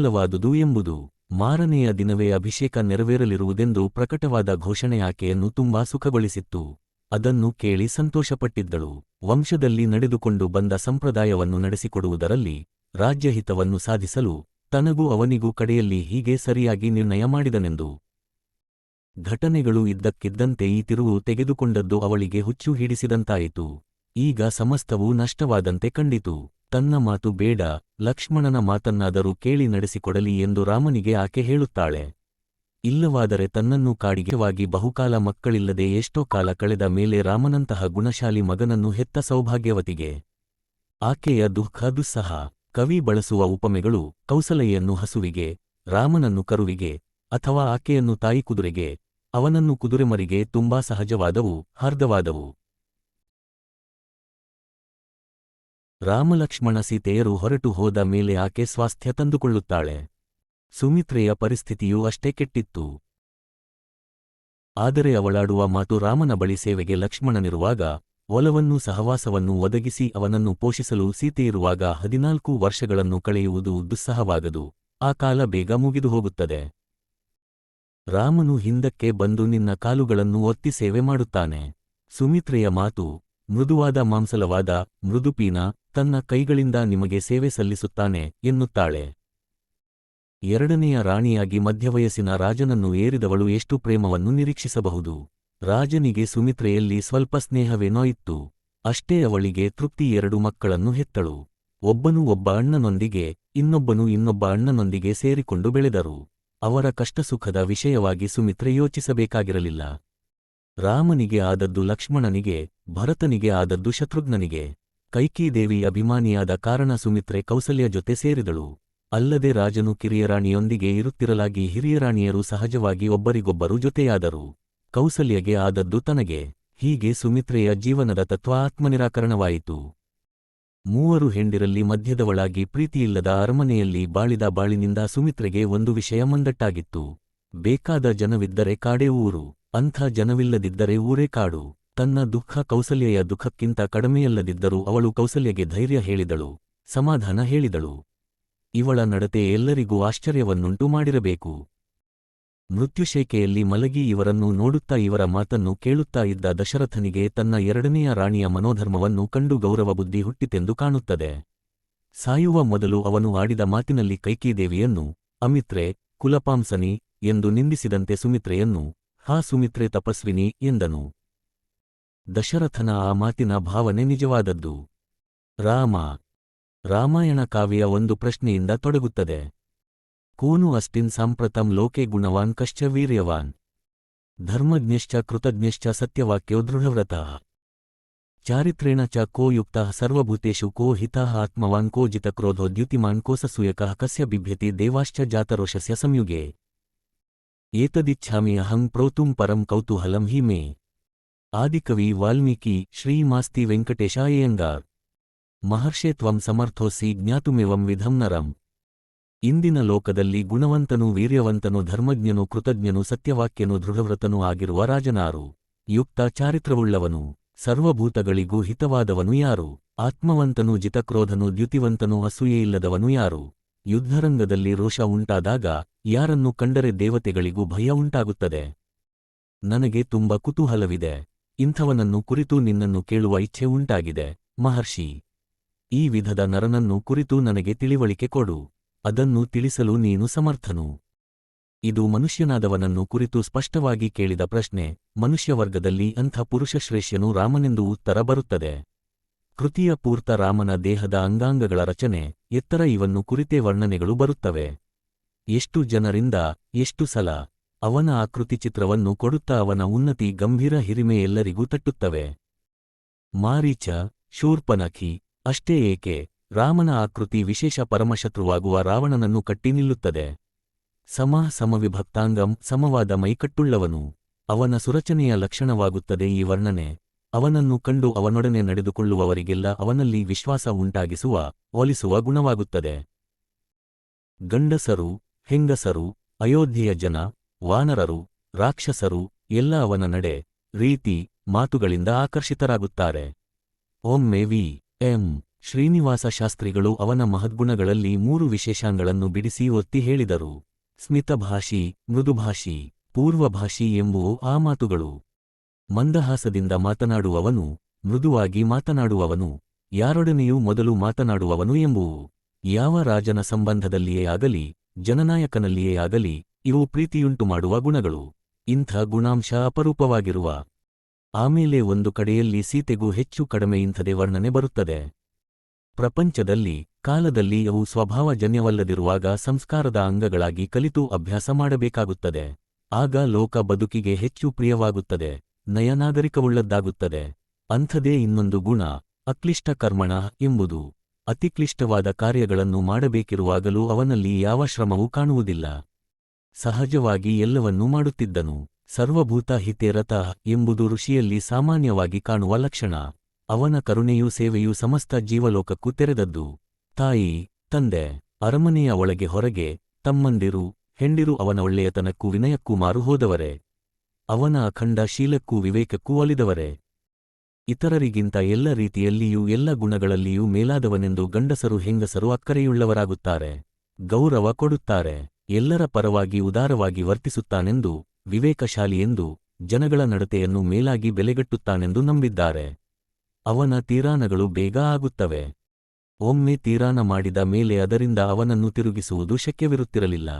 ಅಲ್ಲವಾದುದು ಎಂಬುದು ಮಾರನೆಯ ದಿನವೇ ಅಭಿಷೇಕ ನೆರವೇರಲಿರುವುದೆಂದು ಪ್ರಕಟವಾದ ಘೋಷಣೆ ಆಕೆಯನ್ನು ತುಂಬಾ ಸುಖಗೊಳಿಸಿತ್ತು. ಅದನ್ನು ಕೇಳಿ ಸಂತೋಷಪಟ್ಟಿದ್ದಳು. ವಂಶದಲ್ಲಿ ನಡೆದುಕೊಂಡು ಬಂದ ಸಂಪ್ರದಾಯವನ್ನು ನಡೆಸಿಕೊಡುವುದರಲ್ಲಿ ರಾಜ್ಯಹಿತವನ್ನು ಸಾಧಿಸಲು ತನಗೂ ಅವನಿಗೂ ಕಡೆಯಲ್ಲಿ ಹೀಗೆ ಸರಿಯಾಗಿ ನಿರ್ಣಯ ಮಾಡಿದನೆಂದು. ಘಟನೆಗಳು ಇದ್ದಕ್ಕಿದ್ದಂತೆ ಈ ತಿರುವು ತೆಗೆದುಕೊಂಡದ್ದು ಅವಳಿಗೆ ಹುಚ್ಚು ಹಿಡಿಸಿದಂತಾಯಿತು. ಈಗ ಸಮಸ್ತವೂ ನಷ್ಟವಾದಂತೆ ಕಂಡಿತು. ತನ್ನ ಮಾತು ಬೇಡ, ಲಕ್ಷ್ಮಣನ ಮಾತನ್ನಾದರೂ ಕೇಳಿ ನಡೆಸಿಕೊಡಲಿ ಎಂದು ರಾಮನಿಗೆ ಆಕೆ ಹೇಳುತ್ತಾಳೆ. ಇಲ್ಲವಾದರೆ ತನ್ನನ್ನು ಕಾಡಿಗೆವಾಗಿ ಬಹುಕಾಲ ಮಕ್ಕಳಿಲ್ಲದೆ ಎಷ್ಟೋ ಕಾಲ ಕಳೆದ ಮೇಲೆ ರಾಮನಂತಹ ಗುಣಶಾಲಿ ಮಗನನ್ನು ಹೆತ್ತ ಸೌಭಾಗ್ಯವತಿಗೆ. ಆಕೆಯ ದುಃಖ ದುಸ್ಸಹ, ಕವಿ ಬಳಸುವ ಉಪಮೆಗಳು ಕೌಸಲೆಯನ್ನು ಹಸುವಿಗೆ, ರಾಮನನ್ನು ಕರುವಿಗೆ, ಅಥವಾ ಆಕೆಯನ್ನು ತಾಯಿ ಕುದುರೆಗೆ, ಅವನನ್ನು ಕುದುರೆಮರಿಗೆ ತುಂಬಾ ಸಹಜವಾದವು, ಹಾರ್ದವಾದವು. ರಾಮಲಕ್ಷ್ಮಣ ಸೀತೆಯರು ಹೊರಟು ಹೋದ ಮೇಲೆ ಆಕೆ ಸ್ವಾಸ್ಥ್ಯ ತಂದುಕೊಳ್ಳುತ್ತಾಳೆ. ಸುಮಿತ್ರೆಯ ಪರಿಸ್ಥಿತಿಯೂ ಅಷ್ಟೇ ಕೆಟ್ಟಿತ್ತು. ಆದರೆ ಅವಳಾಡುವ ಮಾತು ರಾಮನ ಬಳಿ ಸೇವೆಗೆ ಲಕ್ಷ್ಮಣನಿರುವಾಗ, ಒಲವನ್ನೂ ಸಹವಾಸವನ್ನು ಒದಗಿಸಿ ಅವನನ್ನು ಪೋಷಿಸಲು ಸೀತೆಯಿರುವಾಗ ಹದಿನಾಲ್ಕು ವರ್ಷಗಳನ್ನು ಕಳೆಯುವುದು ದುಸ್ಸಹವಾಗದು. ಆ ಕಾಲ ಬೇಗ ಮುಗಿದು ಹೋಗುತ್ತದೆ. ರಾಮನು ಹಿಂದಕ್ಕೆ ಬಂದು ನಿನ್ನ ಕಾಲುಗಳನ್ನು ಒತ್ತಿ ಸೇವೆ ಮಾಡುತ್ತಾನೆ. ಸುಮಿತ್ರೆಯ ಮಾತು ಮೃದುವಾದ ಮಾಂಸಲವಾದ ಮೃದುಪೀನ ತನ್ನ ಕೈಗಳಿಂದ ನಿಮಗೆ ಸೇವೆ ಸಲ್ಲಿಸುತ್ತಾನೆ ಎನ್ನುತ್ತಾಳೆ. ಎರಡನೆಯ ರಾಣಿಯಾಗಿ ಮಧ್ಯವಯಸ್ಸಿನ ರಾಜನನ್ನು ಏರಿದವಳು ಎಷ್ಟು ಪ್ರೇಮವನ್ನು ನಿರೀಕ್ಷಿಸಬಹುದು. ರಾಜನಿಗೆ ಸುಮಿತ್ರೆಯಲ್ಲಿ ಸ್ವಲ್ಪ ಸ್ನೇಹವೇನೋ ಇತ್ತು. ಅಷ್ಟೇ ಅವಳಿಗೆ ತೃಪ್ತಿ ಎರಡು ಮಕ್ಕಳನ್ನು ಹೆತ್ತಳು. ಒಬ್ಬನು ಒಬ್ಬ ಅಣ್ಣನೊಂದಿಗೆ, ಇನ್ನೊಬ್ಬನು ಇನ್ನೊಬ್ಬ ಅಣ್ಣನೊಂದಿಗೆ ಸೇರಿಕೊಂಡು ಬೆಳೆದರು. ಅವರ ಕಷ್ಟಸುಖದ ವಿಷಯವಾಗಿ ಸುಮಿತ್ರೆ ಯೋಚಿಸಬೇಕಾಗಿರಲಿಲ್ಲ. ರಾಮನಿಗೆ ಆದದ್ದು ಲಕ್ಷ್ಮಣನಿಗೆ, ಭರತನಿಗೆ ಆದದ್ದು ಶತ್ರುಘ್ನನಿಗೆ. ಕೈಕೀದೇವಿ ಅಭಿಮಾನಿಯಾದ ಕಾರಣ ಸುಮಿತ್ರೆ ಕೌಸಲ್ಯ ಜೊತೆ ಸೇರಿದಳು. ಅಲ್ಲದೆ ರಾಜನು ಕಿರಿಯರಾಣಿಯೊಂದಿಗೆ ಇರುತ್ತಿರಲಾಗಿ ಹಿರಿಯರಾಣಿಯರು ಸಹಜವಾಗಿ ಒಬ್ಬರಿಗೊಬ್ಬರು ಜೊತೆಯಾದರು. ಕೌಸಲ್ಯಗೆ ಆದದ್ದು ತನಗೆ. ಹೀಗೆ ಸುಮಿತ್ರೆಯ ಜೀವನದ ತತ್ವ ಆತ್ಮನಿರಾಕರಣವಾಯಿತು. ಮೂವರು ಹೆಂಡಿರಲ್ಲಿ ಮಧ್ಯದವಳಾಗಿ ಪ್ರೀತಿಯಿಲ್ಲದ ಅರಮನೆಯಲ್ಲಿ ಬಾಳಿದ ಬಾಳಿನಿಂದ ಸುಮಿತ್ರೆಗೆ ಒಂದು ವಿಷಯ ಮಂದಟ್ಟಾಗಿತ್ತು. ಬೇಕಾದ ಜನವಿದ್ದರೆ ಕಾಡೇ ಊರು. ಅಂಥ ಜನವಿಲ್ಲದಿದ್ದರೆ ಊರೇ ಕಾಡು. ತನ್ನ ದುಃಖ ಕೌಸಲ್ಯೆಯ ದುಃಖಕ್ಕಿಂತ ಕಡಿಮೆಯಲ್ಲದಿದ್ದರೂ ಅವಳು ಕೌಸಲ್ಯಗೆ ಧೈರ್ಯ ಹೇಳಿದಳು. ಸಮಾಧಾನ ಹೇಳಿದಳು. ಇವಳ ನಡತೆ ಎಲ್ಲರಿಗೂ ಆಶ್ಚರ್ಯವನ್ನುಂಟು ಮಾಡಿರಬೇಕು. ಮೃತ್ಯುಶೇಖೆಯಲ್ಲಿ ಮಲಗಿ ಇವರನ್ನು ನೋಡುತ್ತಾ ಇವರ ಮಾತನ್ನು ಕೇಳುತ್ತಾ ಇದ್ದ ದಶರಥನಿಗೆ ತನ್ನ ಎರಡನೆಯ ರಾಣಿಯ ಮನೋಧರ್ಮವನ್ನು ಕಂಡು ಗೌರವ ಬುದ್ಧಿ ಹುಟ್ಟಿತೆಂದು ಕಾಣುತ್ತದೆ. ಸಾಯುವ ಮೊದಲು ಅವನು ಆಡಿದ ಮಾತಿನಲ್ಲಿ ಕೈಕೀದೇವಿಯನ್ನು, ಅಮಿತ್ರೆ, ಕುಲಪಾಂಸನಿ ಎಂದು ನಿಂದಿಸಿದಂತೆ ಸುಮಿತ್ರೆಯನ್ನು ಹಾ ಸುಮಿತ್ರೆ ತಪಸ್ವಿನಿ ಎಂದನು. ದಶರಥನ ಆ ಮಾತಿನ ಭಾವನೆ ನಿಜವಾದದ್ದು. ರಾಮ, ರಾಮಾಯಣ ಕಾವ್ಯ ಒಂದು ಪ್ರಶ್ನೆಯಿಂದ ತೊಡಗುತ್ತದೆ. ಕೋನು ಅಸ್ಟಿನ್ ಸಾಂಪ್ರತಂ ಲೋಕೆ ಗುಣವಾನ್ ಕಶ್ಚ ವೀರ್ಯವಾನ್. ಧರ್ಮಜ್ಞಶ್ಚ ಕೃತಜ್ಞಶ್ಚ ಸತ್ಯವಾಕ್ಯೋ ದೃಢವ್ರತಃ. ಚಾರಿತ್ರೇಣ ಚ ಕೋ ಯುಕ್ತ ಸರ್ವಭೂತೇಷು ಕೋ ಹಿತ ಆತ್ಮವಾನ್ ಕೋ ಜಿತಕ್ರೋಧೋ ದ್ಯುತಿಮಾನ್ ಕೋ ಸಸೂಯಕಃ ಕಸ್ಯ ಬಿಭ್ಯತಿ ದೇವಾಶ್ಚ ಜಾತರೋಷಸ್ಯ ಸಂಯುಗೆ. ಏತದಿಚ್ಛಾಮಿ ಅಹಂ ಪ್ರೋತುಂ ಪರಂ ಕೌತೂಹಲಂ ಹಿ ಮೇ. ಆದಿಕವಿ ವಾಲ್ಮೀಕಿ ಶ್ರೀಮಾಸ್ತಿ ವೆಂಕಟೇಶಾಯಂಗಾರ್ ಮಹರ್ಷೆ ತ್ವಂ ಸಮರ್ಥೋಸಿ ಜ್ಞಾತುಮಿವಂ ವಿಧಂ ನರಂ. ಇಂದಿನ ಲೋಕದಲ್ಲಿ ಗುಣವಂತನೂ ವೀರ್ಯವಂತನು ಧರ್ಮಜ್ಞನು ಕೃತಜ್ಞನು ಸತ್ಯವಾಕ್ಯನು ದೃಢವ್ರತನೂ ಆಗಿರುವ ರಾಜನಾರು. ಯುಕ್ತ ಚಾರಿತ್ರವುಳ್ಳವನು, ಸರ್ವಭೂತಗಳಿಗೂ ಹಿತವಾದವನು ಯಾರು? ಆತ್ಮವಂತನು ಜಿತಕ್ರೋಧನು ದ್ಯುತಿವಂತನೂ ಅಸೂಯೆಯಿಲ್ಲದವನು ಯಾರು? ಯುದ್ಧರಂಗದಲ್ಲಿ ರೋಷ ಉಂಟಾದಾಗ ಯಾರನ್ನು ಕಂಡರೆ ದೇವತೆಗಳಿಗೂ ಭಯ ಉಂಟಾಗುತ್ತದೆ? ನನಗೆ ತುಂಬ ಕುತೂಹಲವಿದೆ. ಇಂಥವನನ್ನು ಕುರಿತು ನಿನ್ನನ್ನು ಕೇಳುವ ಇಚ್ಛೆ ಉಂಟಾಗಿದೆ, ಮಹರ್ಷಿ. ಈ ವಿಧದ ನರನನ್ನು ಕುರಿತು ನನಗೆ ತಿಳಿವಳಿಕೆ ಕೊಡು. ಅದನ್ನು ತಿಳಿಸಲು ನೀನು ಸಮರ್ಥನು. ಇದು ಮನುಷ್ಯನಾದವನನ್ನು ಕುರಿತು ಸ್ಪಷ್ಟವಾಗಿ ಕೇಳಿದ ಪ್ರಶ್ನೆ. ಮನುಷ್ಯವರ್ಗದಲ್ಲಿ ಅಂಥ ಪುರುಷಶ್ರೇಷ್ಠನು ರಾಮನೆಂದು ಉತ್ತರ ಬರುತ್ತದೆ. ಕೃತಿಯ ಪೂರ್ತ ರಾಮನ ದೇಹದ ಅಂಗಾಂಗಗಳ ರಚನೆ, ಎತ್ತರ ಇವನ್ನು ಕುರಿತೇ ವರ್ಣನೆಗಳು ಬರುತ್ತವೆ. ಎಷ್ಟು ಜನರಿಂದ ಎಷ್ಟು ಸಲ ಅವನ ಆಕೃತಿ ಚಿತ್ರವನ್ನು ಕೊಡುತ್ತಾ ಅವನ ಉನ್ನತಿ ಗಂಭೀರ ಹಿರಿಮೆ ಎಲ್ಲರಿಗೂ ತಟ್ಟುತ್ತವೆ. ಮಾರೀಚ, ಶೂರ್ಪನಖಿ, ಅಷ್ಟೇ ಏಕೆ ರಾಮನ ಆಕೃತಿ ವಿಶೇಷ ಪರಮಶತ್ರುವಾಗುವ ರಾವಣನನ್ನು ಕಟ್ಟಿ ನಿಲ್ಲುತ್ತದೆ. ಸಮ ಸಮವಿಭಕ್ತಾಂಗಂ ಸಮವಾದ ಮೈಕಟ್ಟುಳ್ಳವನು, ಅವನ ಸುರಚನೆಯ ಲಕ್ಷಣವಾಗುತ್ತದೆ ಈ ವರ್ಣನೆ. ಅವನನ್ನು ಕಂಡು ಅವನೊಡನೆ ನಡೆದುಕೊಳ್ಳುವವರಿಗೆಲ್ಲ ಅವನಲ್ಲಿ ವಿಶ್ವಾಸ ಉಂಟಾಗಿಸುವ ಒಲಿಸುವ ಗುಣವಾಗುತ್ತದೆ. ಗಂಡಸರು, ಹೆಂಗಸರು, ಅಯೋಧ್ಯೆಯ ಜನ, ವಾನರರು, ರಾಕ್ಷಸರು, ಎಲ್ಲ ಅವನ ನಡೆ, ರೀತಿ, ಮಾತುಗಳಿಂದ ಆಕರ್ಷಿತರಾಗುತ್ತಾರೆ. ಒಮ್ಮೆ ವಿ. ಎಂ. ಶ್ರೀನಿವಾಸ ಶಾಸ್ತ್ರಿಗಳು ಅವನ ಮಹದ್ಗುಣಗಳಲ್ಲಿ ಮೂರು ವಿಶೇಷಾಂಗಳನ್ನು ಬಿಡಿಸಿ ಒತ್ತಿ ಹೇಳಿದರು. ಸ್ಮಿತಭಾಷಿ, ಮೃದುಭಾಷಿ, ಪೂರ್ವಭಾಷಿ ಎಂಬುವು ಆ ಮಾತುಗಳು. ಮಂದಹಾಸದಿಂದ ಮಾತನಾಡುವವನು, ಮೃದುವಾಗಿ ಮಾತನಾಡುವವನು, ಯಾರೊಡನೆಯೂ ಮೊದಲು ಮಾತನಾಡುವವನು ಎಂಬುವು ಯಾವ ರಾಜನ ಸಂಬಂಧದಲ್ಲಿಯೇ ಆಗಲಿ, ಜನನಾಯಕನಲ್ಲಿಯೇ ಆಗಲಿ, ಇವು ಪ್ರೀತಿಯುಂಟು ಮಾಡುವ ಗುಣಗಳು. ಇಂಥ ಗುಣಾಂಶ ಅಪರೂಪವಾಗಿರುವ ಆಮೇಲೆ ಒಂದು ಕಡೆಯಲ್ಲಿ ಸೀತೆಗೂ ಹೆಚ್ಚು ಕಡಿಮೆ ಇಂಥದೇ ವರ್ಣನೆ ಬರುತ್ತದೆ. ಪ್ರಪಂಚದಲ್ಲಿ, ಕಾಲದಲ್ಲಿ ಅವು ಸ್ವಭಾವಜನ್ಯವಲ್ಲದಿರುವಾಗ ಸಂಸ್ಕಾರದ ಅಂಗಗಳಾಗಿ ಕಲಿತು ಅಭ್ಯಾಸ ಮಾಡಬೇಕಾಗುತ್ತದೆ. ಆಗ ಲೋಕ ಬದುಕಿಗೆ ಹೆಚ್ಚು ಪ್ರಿಯವಾಗುತ್ತದೆ. ನಯನಾಗರಿಕವುಳ್ಳದ್ದಾಗುತ್ತದೆ. ಅಂಥದೇ ಇನ್ನೊಂದು ಗುಣ, ಅಕ್ಲಿಷ್ಟ ಕರ್ಮಣ ಎಂಬುದು. ಅತಿಕ್ಲಿಷ್ಟವಾದ ಕಾರ್ಯಗಳನ್ನು ಮಾಡಬೇಕಿರುವಾಗಲೂ ಅವನಲ್ಲಿ ಯಾವ ಶ್ರಮವೂ ಕಾಣುವುದಿಲ್ಲ. ಸಹಜವಾಗಿ ಎಲ್ಲವನ್ನೂ ಮಾಡುತ್ತಿದ್ದನು. ಸರ್ವಭೂತ ಹಿತೇರಥ ಎಂಬುದು ಋಷಿಯಲ್ಲಿ ಸಾಮಾನ್ಯವಾಗಿ ಕಾಣುವ ಲಕ್ಷಣ. ಅವನ ಕರುಣೆಯೂ ಸೇವೆಯೂ ಸಮಸ್ತ ಜೀವಲೋಕಕ್ಕೂ ತೆರೆದದ್ದು. ತಾಯಿ, ತಂದೆ, ಅರಮನೆಯ ಒಳಗೆ ಹೊರಗೆ, ತಮ್ಮಂದಿರು, ಹೆಂಡಿರು ಅವನ ಒಳ್ಳೆಯತನಕ್ಕೂ ವಿನಯಕ್ಕೂ ಮಾರು ಹೋದವರೇ ಅವನ ಅಖಂಡ ಶೀಲಕ್ಕೂ ವಿವೇಕಕ್ಕೂ ಒಲಿದವರೇ ಇತರರಿಗಿಂತ ಎಲ್ಲ ರೀತಿಯಲ್ಲಿಯೂ ಎಲ್ಲ ಗುಣಗಳಲ್ಲಿಯೂ ಮೇಲಾದವನೆಂದು ಗಂಡಸರು ಹೆಂಗಸರು ಅಕ್ಕರೆಯುಳ್ಳವರಾಗುತ್ತಾರೆ. ಗೌರವ ಕೊಡುತ್ತಾರೆ. ಎಲ್ಲರ ಪರವಾಗಿ ಉದಾರವಾಗಿ ವರ್ತಿಸುತ್ತಾನೆಂದು ವಿವೇಕಶಾಲಿಯೆಂದು ಜನಗಳ ನಡತೆಯನ್ನು ಮೇಲಾಗಿ ಬೆಲೆಗಟ್ಟುತ್ತಾನೆಂದು ನಂಬಿದ್ದಾರೆ. ಅವನ ತೀರಾನಗಳು ಬೇಗ ಆಗುತ್ತವೆ. ಒಮ್ಮೆ ತೀರಾನ ಮಾಡಿದ ಮೇಲೆ ಅದರಿಂದ ಅವನನ್ನು ತಿರುಗಿಸುವುದು ಶಕ್ಯವಿರುತ್ತಿರಲಿಲ್ಲ.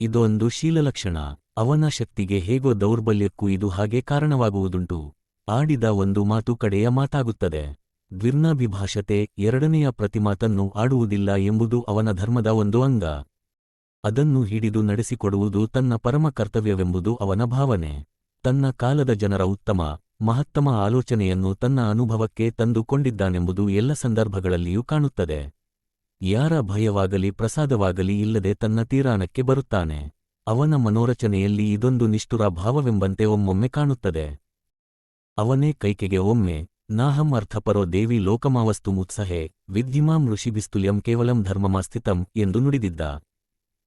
ಇದೊಂದು ಶೀಲಲಕ್ಷಣ. ಅವನ ಶಕ್ತಿಗೆ ಹೇಗೋ ದೌರ್ಬಲ್ಯಕ್ಕೂ ಇದು ಹಾಗೆ ಕಾರಣವಾಗುವುದುಂಟು. ಆಡಿದ ಒಂದು ಮಾತು ಕಡೆಯ ಮಾತಾಗುತ್ತದೆ. ದ್ವಿರ್ನಾಭಿಭಾಷತೆ ಎರಡನೆಯ ಪ್ರತಿಮಾತನ್ನು ಆಡುವುದಿಲ್ಲ ಎಂಬುದು ಅವನ ಧರ್ಮದ ಒಂದು ಅಂಗ. ಅದನ್ನು ಹಿಡಿದು ನಡೆಸಿಕೊಡುವುದು ತನ್ನ ಪರಮ ಕರ್ತವ್ಯವೆಂಬುದು ಅವನ ಭಾವನೆ. ತನ್ನ ಕಾಲದ ಜನರ ಉತ್ತಮ, ಮಹತ್ತಮ ಆಲೋಚನೆಯನ್ನು ತನ್ನ ಅನುಭವಕ್ಕೆ ತಂದುಕೊಂಡಿದ್ದಾನೆಂಬುದು ಎಲ್ಲ ಸಂದರ್ಭಗಳಲ್ಲಿಯೂ ಕಾಣುತ್ತದೆ. ಯಾರ ಭಯವಾಗಲಿ ಪ್ರಸಾದವಾಗಲಿ ಇಲ್ಲದೆ ತನ್ನ ತೀರಾನಕ್ಕೆ ಬರುತ್ತಾನೆ. ಅವನ ಮನೋರಚನೆಯಲ್ಲಿ ಇದೊಂದು ನಿಷ್ಠುರ ಭಾವವೆಂಬಂತೆ ಒಮ್ಮೊಮ್ಮೆ ಕಾಣುತ್ತದೆ. ಅವನೇ ಕೈಕೆಗೆ ಒಮ್ಮೆ, ನಾಹಂ ಅರ್ಥಪರೋ ದೇವಿ ಲೋಕಮಾವಸ್ತು ಮುತ್ಸಹೆ, ವಿದ್ಯುಮಾಂ ಋಷಿಬಿಸ್ತುಲ್ಯಂ ಕೇವಲಂ ಧರ್ಮಮಾಸ್ಥಿತಂ ಎಂದು ನುಡಿದಿದ್ದ.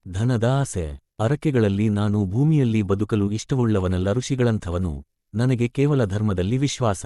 ಧನದ ಆಸೆ ಅರಕೆಗಳಲ್ಲಿ ನಾನು ಭೂಮಿಯಲ್ಲಿ ಬದುಕಲು ಇಷ್ಟವುಳ್ಳವನಲ್ಲ ಋಷಿಗಳಂಥವನು, ನನಗೆ ಕೇವಲ ಧರ್ಮದಲ್ಲಿ ವಿಶ್ವಾಸ.